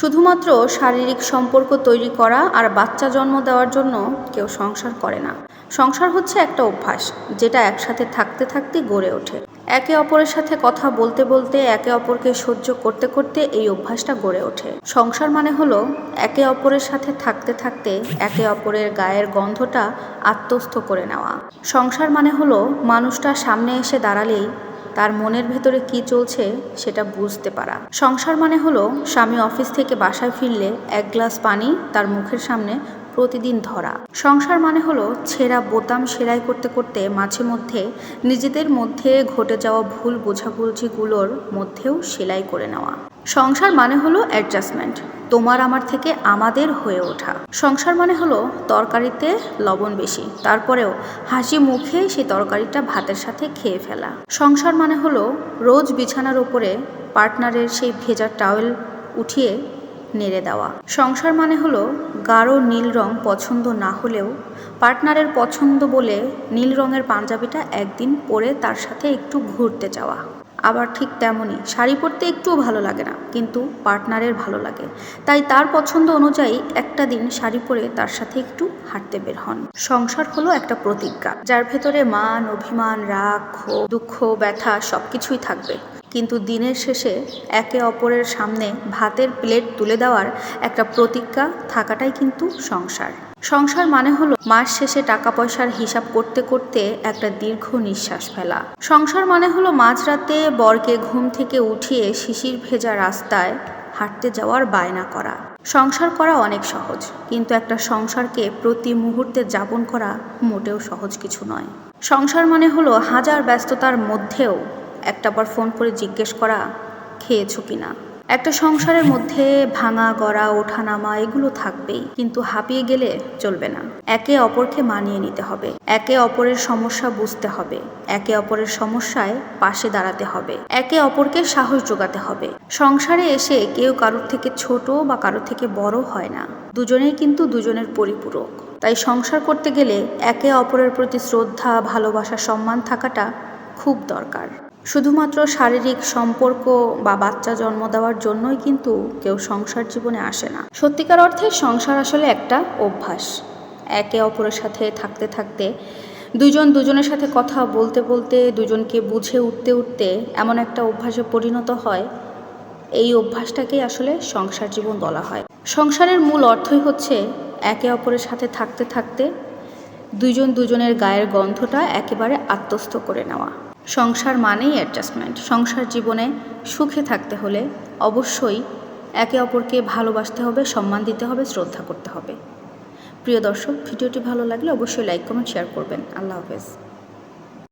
শুধুমাত্র শারীরিক সম্পর্ক তৈরি করা আর বাচ্চা জন্ম দেওয়ার জন্য কেউ সংসার করে না। সংসার হচ্ছে একটা অভ্যাস, যেটা একসাথে থাকতে থাকতে গড়ে ওঠে। একে অপরের সাথে কথা বলতে বলতে, একে অপরকে সহ্য করতে করতে এই অভ্যাসটা গড়ে ওঠে। সংসার মানে হলো একে অপরের সাথে থাকতে থাকতে একে অপরের গায়ের গন্ধটা আত্মস্থ করে নেওয়া। সংসার মানে হলো মানুষটা সামনে এসে দাঁড়ালেই তার মনের ভেতরে কি চলছে সেটা বুঝতে পারা। সংসার মানে হলো স্বামী অফিস থেকে বাসায় ফিরলে এক গ্লাস পানি তার মুখের সামনে প্রতিদিন ধরা। সংসার মানে হলো ছেঁড়া বোতাম সেলাই করতে করতে মাঝে মধ্যে নিজেদের মধ্যে ঘটে যাওয়া ভুল বোঝাবুঝিগুলোর মধ্যেও সেলাই করে নেওয়া। সংসার মানে হলো অ্যাডজাস্টমেন্ট তোমার আমার থেকে আমাদের হয়ে ওঠা। সংসার মানে হলো তরকারিতে লবণ বেশি, তারপরেও হাসি মুখে সেই তরকারিটা ভাতের সাথে খেয়ে ফেলা। সংসার মানে হলো রোজ বিছানার উপরে পার্টনারের সেই ভেজা টাওয়েল উঠিয়ে নেড়ে দেওয়া। সংসার মানে হলো গাঢ় নীল রং পছন্দ না হলেও পার্টনারের পছন্দ বলে নীল রঙের পাঞ্জাবিটা একদিন পরে তার সাথে একটু ঘুরতে যাওয়া। আবার ঠিক তেমনই। শাড়ি পরতে একটুও ভালো লাগে না কিন্তু পার্টনারের ভালো লাগে। তাই তার পছন্দ অনুযায়ী একটা দিন শাড়ি পরে তার সাথে একটু হাঁটতে বের হন। সংসার হলো একটা প্রতিজ্ঞা। যার ভেতরে মান অভিমান রাগ ক্ষোভ, দুঃখ ব্যথা সব কিছুই থাকবে। কিন্তু দিনের শেষে একে অপরের সামনে ভাতের প্লেট তুলে দেওয়ার একটা প্রতিজ্ঞা থাকাটাই কিন্তু সংসার। সংসার মানে হলো মাস শেষে টাকা পয়সার হিসাব করতে করতে একটা দীর্ঘ নিঃশ্বাস ফেলা। সংসার মানে হলো মাঝরাতে বরকে ঘুম থেকে উঠিয়ে শিশির ভেজা রাস্তায় হাঁটতে যাওয়ার বায়না করা। সংসার করা অনেক সহজ, কিন্তু একটা সংসারকে প্রতি মুহূর্তে যাপন করা মোটেও সহজ কিছু নয়। সংসার মানে হলো হাজার ব্যস্ততার মধ্যেও একটাবার ফোন করে জিজ্ঞেস করা, খেয়েছো কিনা? একটা সংসারের মধ্যে ভাঙা, গড়া, ওঠানামা এগুলো থাকবেই, কিন্তু হাঁপিয়ে গেলে চলবে না। একে অপরকে মানিয়ে নিতে হবে, একে অপরের সমস্যা বুঝতে হবে, একে অপরের সমস্যায় পাশে দাঁড়াতে হবে, একে অপরকে সাহস যোগাতে হবে। সংসারে এসে কেউ কারোর থেকে ছোট বা কারোর থেকে বড় হয় না। দুজনেই কিন্তু দুজনের পরিপূরক। তাই সংসার করতে গেলে একে অপরের প্রতি শ্রদ্ধা, ভালোবাসা, সম্মান থাকাটা খুব দরকার। শুধুমাত্র শারীরিক সম্পর্ক বা বাচ্চা জন্ম দেওয়ার জন্যই কিন্তু কেউ সংসার জীবনে আসে না। সত্যিকার অর্থে সংসার আসলে একটা অভ্যাস। একে অপরের সাথে থাকতে থাকতে দুজন দুজনের সাথে কথা বলতে বলতে, দুজনকে বুঝে উঠতে উঠতে এমন একটা অভ্যাসে পরিণত হয়। এই অভ্যাসটাকেই আসলে সংসার জীবন বলা হয়। সংসারের মূল অর্থই হচ্ছে একে অপরের সাথে থাকতে থাকতে দুজন দুজনের গায়ের গন্ধটা একেবারে আত্মস্থ করে নেওয়া। সংসার মানেই অ্যাডজাস্টমেন্ট সংসার জীবনে সুখে থাকতে হলে অবশ্যই একে অপরকে ভালোবাসতে হবে, সম্মান দিতে হবে, শ্রদ্ধা করতে হবে। প্রিয় দর্শক, ভিডিওটি ভালো লাগলে অবশ্যই লাইক কমেন্ট শেয়ার করবেন। আল্লাহ হাফেজ।